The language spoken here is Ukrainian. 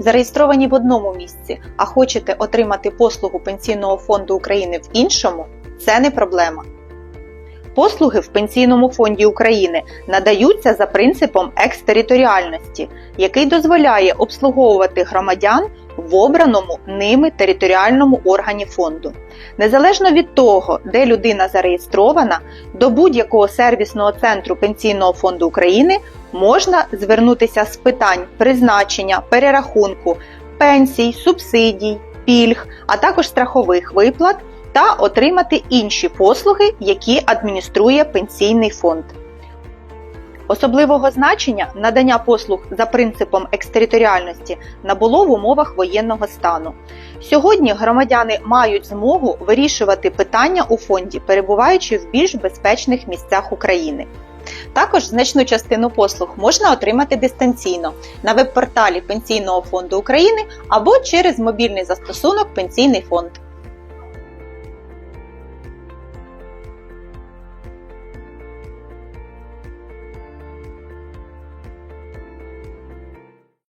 зареєстровані в одному місці, а хочете отримати послугу Пенсійного фонду України в іншому, це не проблема. Послуги в Пенсійному фонді України надаються за принципом екстериторіальності, який дозволяє обслуговувати громадян в обраному ними територіальному органі фонду. Незалежно від того, де людина зареєстрована, до будь-якого сервісного центру Пенсійного фонду України можна звернутися з питань призначення, перерахунку, пенсій, субсидій, пільг, а також страхових виплат та отримати інші послуги, які адмініструє пенсійний фонд. Особливого значення надання послуг за принципом екстериторіальності набуло в умовах воєнного стану. Сьогодні громадяни мають змогу вирішувати питання у фонді, перебуваючи в більш безпечних місцях України. Також значну частину послуг можна отримати дистанційно на веб-порталі Пенсійного фонду України або через мобільний застосунок Пенсійний фонд.